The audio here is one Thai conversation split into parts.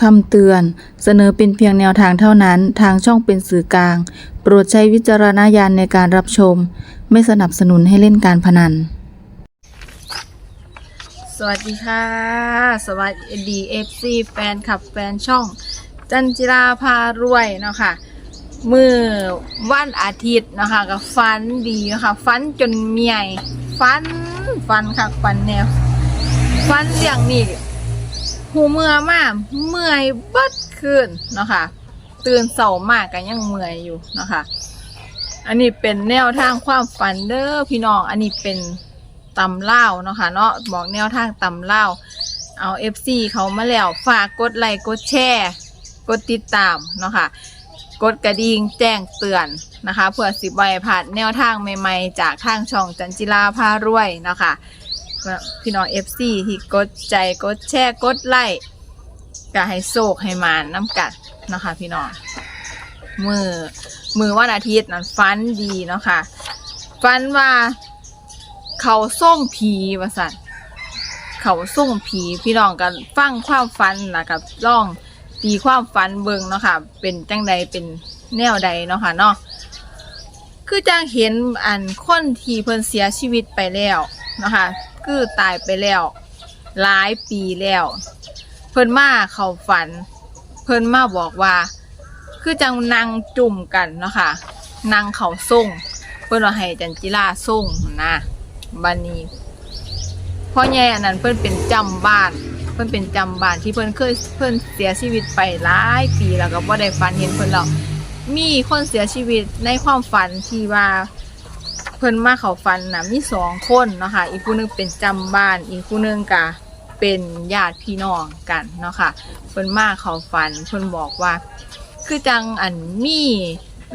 คำเตือน เสนอเป็นเพียงแนวทางเท่านั้น ทางช่องเป็นสื่อกลาง โปรดใช้วิจารณญาณในการรับชม ไม่สนับสนุนให้เล่นการพนัน สวัสดีค่ะ สวัสดีเอฟซีแฟนคลับแฟนช่อง จันจิราพารวยเนาะค่ะมือวันอาทิตย์เนาะคะกับฟันดีนะคะฟันจนเมียฟันฟันค่ะฟันแนวฟันเรื่องนี่ หูเมื่อมากเมื่อยเบิดคืนเนาะค่ะตื่นเสามากกันยังเมื่อยอยู่เนาะค่ะอันนี้เป็นแนวทางความฝันเด้อพี่น้องอันนี้เป็นตำเล่าเนาะค่ะเนาะบอกแนวทางตำเล่าวเอา FC เขามาแล้วฝากกดไลค์กดแชร์กดติดตามเนาะค่ะกดกระดิ่งแจ้งเตือนนะคะเพื่อสิบใบผ่านแนวทางใหม่ ๆ จากทางช่องจันจิลาพารวยเนาะค่ะ พี่น้อง FC ที่กดใจกดแชร์กดไลค์ก็ให้โศกให้มานน้ำกัดนะคะพี่น้องมือมือวันอาทิตย์นั้นฟันดีเนาะค่ะฟันว่าเขาส่งผีว่าสันเขาส่งผีพี่น้องกันฟังความฟันแล้วกับล่องตีความฟันเบิงเนาะค่ะเป็นจังใดเป็นแนวใดเนาะค่ะเนาะคือจังเห็นอันคนที่เพิ่นเสียชีวิตไปแล้วเนาะค่ะ คือตายไปแล้ว หลายปีแล้ว เพิ่นมาเขาฝัน เพิ่นมาบอกว่า คือจังนางจุ่มกันเนาะค่ะนางเขาส่ง เพิ่นว่าให้จันจิลาส่งนะบันนี้พ่อใหญ่อันนั้นเพิ่นเป็นจำบ้าน เพิ่นเป็นจำบ้านที่เพิ่นเคยเพิ่นเสียชีวิตไปหลายปีแล้วก็บ่ได้ฝันเห็นเพิ่นแล้วมีคนเสียชีวิตในความฝันที่ว่า พิ่นมาเขาฝันนะมีสองคนเนาะค่ะอีกผู้หนึงเป็นจำบ้าน อีกผู้หนึงก็เป็นญาติพี่น้องกันเนาะค่ะเพิ่นมาเขาฝันเพิ่นบอกว่า คือจังอันมี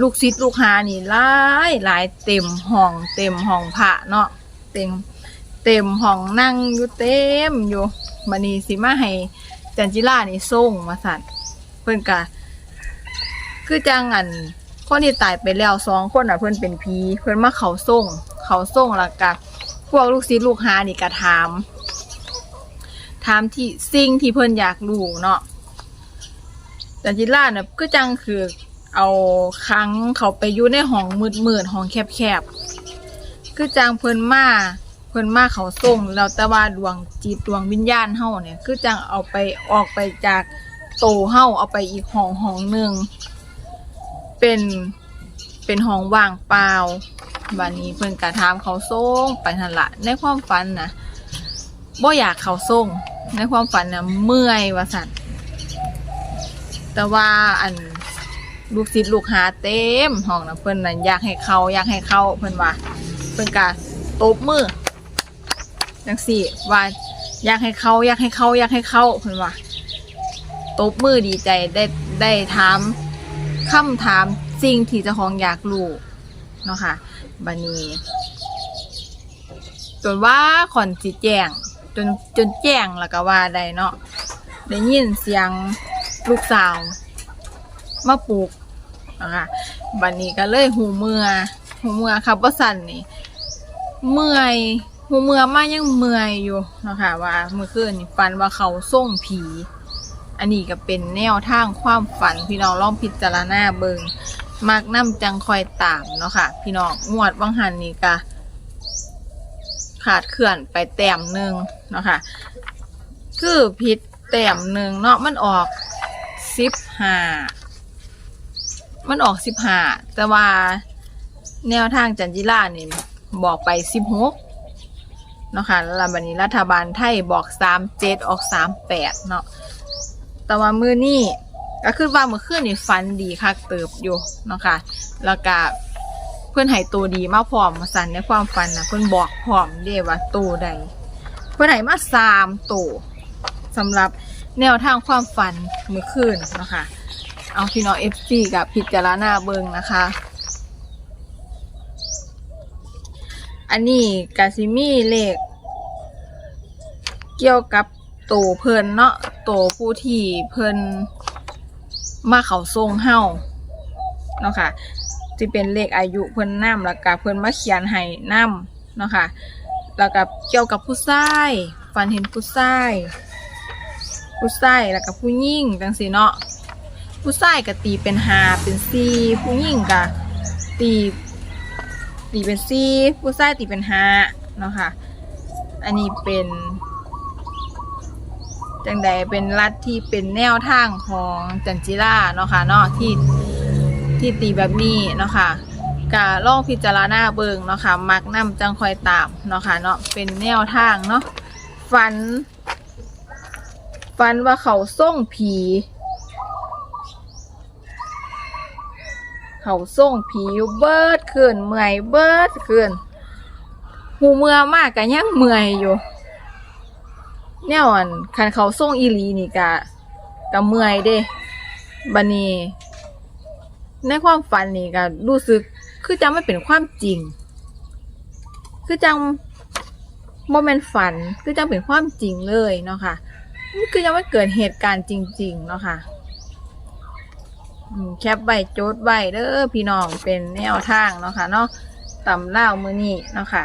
ลูกศิษย์ลูกหานี่หลายหลายเต็มห้องเต็มห้องพระเนาะเต็มเต็มห้องนั่งอยู่เต็มอยู่บันนี้สิมาให้จันจิล่านี่ส่งมาสั่นเพิ่นกะคือจังอัน คนที่ตายไปแล้วสองคนอะเพิ่อนเป็นผีเพิ่อนมาเขาส่ง เขาส่งแล้วกะพวกลูกศิษย์ลูกหานี่ก็ถามถามที่สิ่งที่เพิ่อนอยากรู้เนาะจันจิล่าเนี่ยก็จังคือเอาครั้งเขาไปอยู่ในห้องมืดๆห้องแคบๆคือจังเพิ่นมาเพิ่นมาเขาส่งแล้วแต่ว่าดวงจิตดวงวิญญาณเฮาเนี่ย คือจังเอาไปออกไปจากโตเฮาเอาไปอีกห้องห้องหนึ่ง เป็นเป็นห้องว่างเปล่าบัดนี้เพิ่นกระทามเขาส่งไปทันละในความฝันนะบ่อยากเขาส่งในความฝันนะเมื่อยว่าสั่นแต่ว่าอันลูกศิษย์ลูกหาเต็มห้องนะเพิ่นน่ะอยากให้เขาอยากให้เขาเพิ่นว่าเพิ่นกะตบมือจังสี่ว่าอยากให้เขาอยากให้เขาอยากให้เขาเพิ่นว่าตบมือดีใจได้ได้ถาม คำถามสิ่งที่เจ้าของอยากรู้เนาะค่ะบัดนี้จนว่าขอนสิแจ้งจนจนแจ้งแล้วก็ว่าได้เนาะได้ยินเสียงลูกสาวมาปลูกนะคะบันนี้ก็เลยหูเมื่อหูเมื่อครับว่าสันนี่เมื่อยหูเมื่อมายังเมื่อยอยู่เนาะคะว่าเมื่อคืนนี่ฝันว่าเขาส่งผี อันนี้ก็เป็นแนวทางความฝันพี่น้องลองพิจารณาเบิงมักน้ำจังคอยตามเนาะค่ะ พี่น้องงวดวังหันนี่ก็ขาดเขื่อนไปแต้มหนึ่งเนาะค่ะ คือผิดแต้มหนึ่งเนาะมันออกสิบห้ามันออกสิบห้าแต่ว่าแนวทางจันจิล่านี่บอกไปสิบหกเนาะค่ะแล้วบัดนี้รัฐบาลไทยบอกสามเจ็ดออกสามแปดเนาะ แต่ว่ามือนี่ก็คือว่าเมื่อคืนนี่ฟันดีคักเติบอยู่เนาะค่ะแล้วก็เพื่อนให้ตัวดีมาพร้อมมาสั่นในความฝันนะเพื่อนบอกพร้อมเด้ว่าตัวใด เพื่อนให้มาสามตัวสำหรับแนวทางความฝันเมื่อคืนเนาะคะเอาพี่น้องเอฟซีกับพิจารณาเบิงนะคะ อันนี้กาซิมีเลข เกี่ยวกับ โตเพิ่นเนาะโตผู้ที่เพิ่นมาเขาทรงเฮาเนาะค่ะที่เป็นเลขอายุเพิ่นนํแล้วก็เพิ่นมาเขียนให้นํเนาะค่ะแล้วก็เกี่ยวกับผู้ชายฝันเห็นผู้ชายผู้ชายแล้วก็ผู้หญิงจังซี่เนาะผู้ชายก็ตีเป็นหาเป็นสี่ผู้หญิงก็ตีตีเป็นสี่ผู้ชายตีเป็นหาเนาะค่ะ อันนี้เป็น จังใดเป็นรัฐที่เป็นแนวทางของจันจิราเนาะค่ะเนาะที่ที่ตีแบบนี้เนาะค่ะกะลองพิจารณาเบิงเนาะค่ะมักนํจังคอยตามเนาะค่ะเนาะเป็นแนวทางเนาะฝัน ฝันว่าเขาส่งผี เขาส่งผีอยู่เบิดคืนเมื่อยเบิดคืนหูเมื่อมากกะยังเมื่อยอยู่ แนวอันคันเขาส่งอีหลีนี่กะกะเมื่อยเด้บันนี้ในความฝันนี่กะรู้สึก คือจังไม่เป็นความจริง คือจังโมเมนต์ฝัน คือจังเป็นความจริงเลยเนาะค่ะคือยังไม่เกิดเหตุการณ์จริง ๆ เนาะค่ะแคปไว้โจดไว้เด้อพี่น้องเป็นแนวทางเนาะค่ะเนาะตำเล่าวมือนี้เนาะค่ะ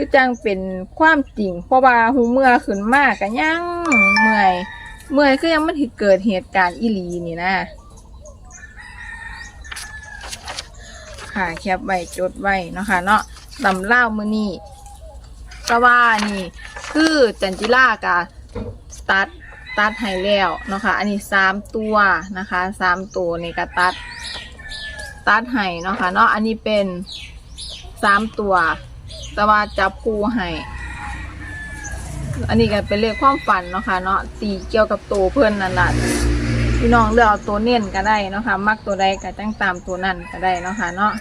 คือจังเป็นความจริง เพราะว่าหูเมื่อขึ้นมากกันยังเมื่อยเมื่อยคือยังไมันถึเกิดเหตุการณ์อีหลีนี่นะค่ะแคปไว้จดไว้เนาะค่ะเนาะตำเล่ามือนี่ก็ว่านี่ คือจันจิล่ากะตัดตัดให้แล้วเนาะค่ะ อันนี้สามตัวนะคะสามตัวในกระตัด ตัดให้เนาะค่ะเนาะอันนี้เป็นสามตัว แต่ว่าจับคู่ให้อันนี้ก็เป็นเลขความฝันเนาะค่ะเนาะตีเกี่ยวกับตัวเพื่อนนั่นแหละพี่น้องเลือกเอาตัวเน้นก็ได้เนาะค่ะมักตัวใดก็จังตามตัวนั่นก็ได้เนาะค่ะเนาะ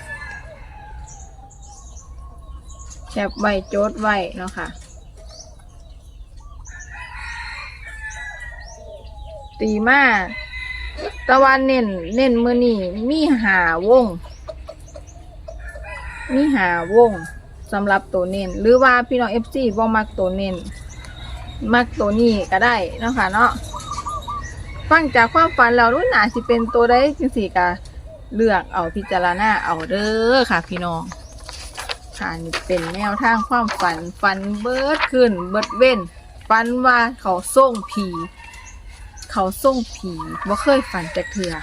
แคปไว้โจดไว้เนาะค่ะตีมากตะวันเน้นเน้นมือนี่มีหาวง มีหาวง สำหรับตัวเน้น หรือว่าพี่น้องเอฟซีบ่มักตัวเน้น มักตัวนี้ก็ได้เนาะค่ะเนาะฟังจากความฝันแล้วรุ่นหนาสิเป็นตัวได้จังสี่กะเลือกเอาพิจารณาเอาเด้อค่ะ พี่น้องค่ะนี่เป็นแนวทางความฝันฝันเบิดขึ้นเบิดเว้นฝันว่าเขาส่งผี เขาส่งผีบ่เคยฝันจักเถื่อ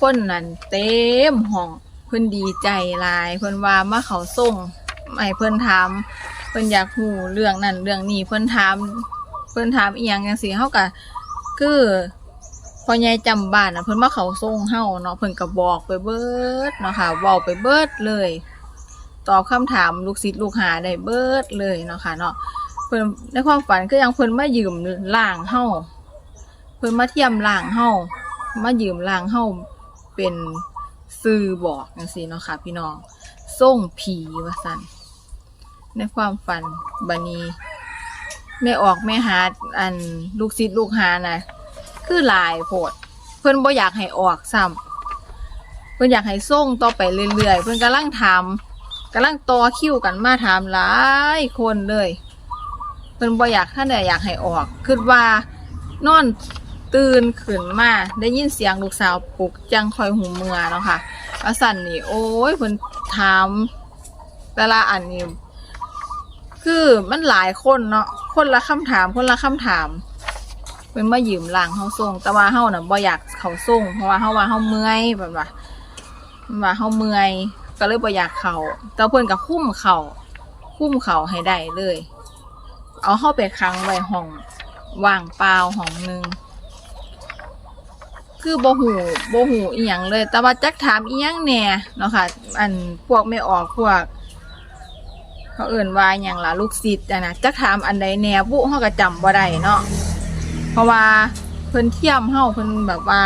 คนนั้นเต็มห้อง เพิ่นดีใจหลาย เพิ่นว่ามาเขาส่งให้เพิ่นถามเพิ่นอยากฮู้เรื่องนั้นเรื่องนี้เพิ่นถามเพิ่นถามอีหยังจังซี่เฮาก็คือพ่อใหญ่จำบ้านน่ะเพิ่นมาเขาส่งเฮาเนาะเพิ่นก็บอกไปเบิดเนาะค่ะเว้าไปเบิดเลย ตอบคำถามลูกศิษย์ลูกหาได้เบิดเลยเนาะค่ะเนาะเพิ่นในความฝันก็ยังเพิ่นมายืมล่างเฮาเพิ่นมาเทียมล่างเฮามายืมล่างเฮาเป็น สื่อบอกจังซี่เนาะค่ะ พี่น้องส่งผีว่าซั่นในความฝันบันี้แม่ออกแม่หาอันลูกศิษย์ลูกหาน่ะคือหลายโพด เพิ่นบ่อยากให้ออกซ้ำเพิ่นอยากให้ส่งต่อไปเรื่อยๆ เพิ่นกำลังถามกำลังต่อคิวกันมาถามหลายคนเลย เพิ่นบ่อยากท่านใดอยากให้ออกคิดว่านอนตื่นขึ้นมาได้ยินเสียงลูกสาวปลุกจังคอยหูเมือเนาะค่ะ ว่าสันนี่ โอ้ยเพิ่นถาม แต่ละอันนี่คือมันหลายคนเนาะคนละคำถาม คนละคำถามเพิ่นมายืมล่างเฮาส่ง แต่ว่าเฮาน่ะบ่อยากเขาส่งเพราะว่าเฮาว่าเฮาเมื่อยแบบว่าว่าเฮาเมื่อยก็เลยบ่อยากเขาแต่เพิ่นก็คุ้มเขาคุ้มเขาให้ได้เลย เอาเฮาไปค้างไว้ห้องว่างเปล่าห้องหนึง คือบ่หูบ่หูอีหยังเลย แต่ว่าจักถามอีหยังแหน่เนาะค่ะ อันพวกไม่ออกพวก เขาเอิ่นว่าหยังล่ะลูกศิษย์อะนะจักถามอันใดแหน่บุเฮาก็จำบ่ได้เนาะเพราะว่าเพิ่นเทียมเฮาเพิ่นแบบว่า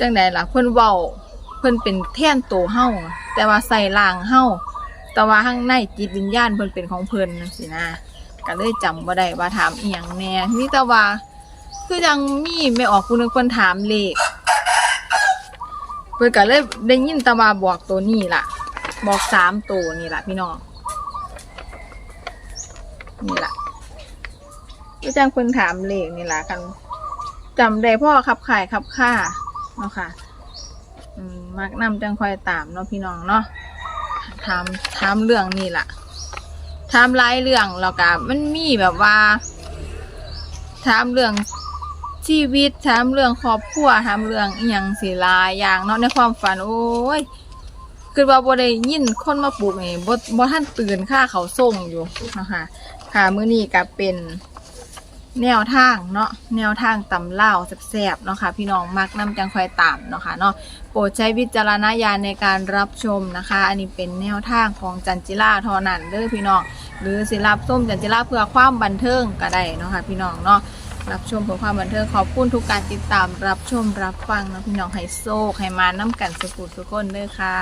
จังใดล่ะเพิ่นเว้าเพิ่นเป็นแท่นโตวเฮาแต่ว่าใส่ล่างเฮาแต่ว่าข้างในจิตวิญญาณเพิ่นเป็นของเพิ่นจังซี่นะก็เลยจำบ่ได้ว่าถามอีหยังแหน่มีแต่ว่า คือยังมีไม่ออกผู้หนึงเพิ่นถามเลขเพิ่นก็เลยได้ยินตะวาบอกตัวนี้ล่ะ บอกสามตัวนี่ล่ะพี่น้องนี่ล่ะคือจังเพิ่นถามเลขนี่ล่ะคันจำได้พ่อขับขายขับค่าเนาะค่ะมมักนำจังคอยตามเนาะพี่น้องเนาะถามถามเรื่องนี่ล่ะถามหลายเรื่องแล้วก็มันมีแบบว่าถามเรื่อง ชีวิตถามเรื่องครอบครัวถามเรื่องอีหยังสิหลายอย่างเนาะในความฝันโอ้ยคือว่าบ่ได้ยินคนมาปลุกนี่บ่บ่ทันตื่นค่าเขาส่งอยู่เนาะคะค่ะมื้อนี้ก็เป็นแนวทางเนาะแนวทางตำเล่าแซ่บๆเนาะค่ะพี่น้องมักน้ำจังคอยตามเนาะค่ะเนาะโปรดใช้วิจารณญาณในการรับชมนะคะ อันนี้เป็นแนวทางของจันจิราทอนันเด้อพี่น้องหรือสิรับส้มจันจิราเพื่อความบันเทิงก็ได้เนาะค่ะพี่น้องเนาะ รับชมเพื่อความบันเทิงขอบคุณทุกการติดตามรับชมรับฟังนะพี่น้องไฮโซไฮมาน้ำกันสุขุสุกคนเด้อค่ะ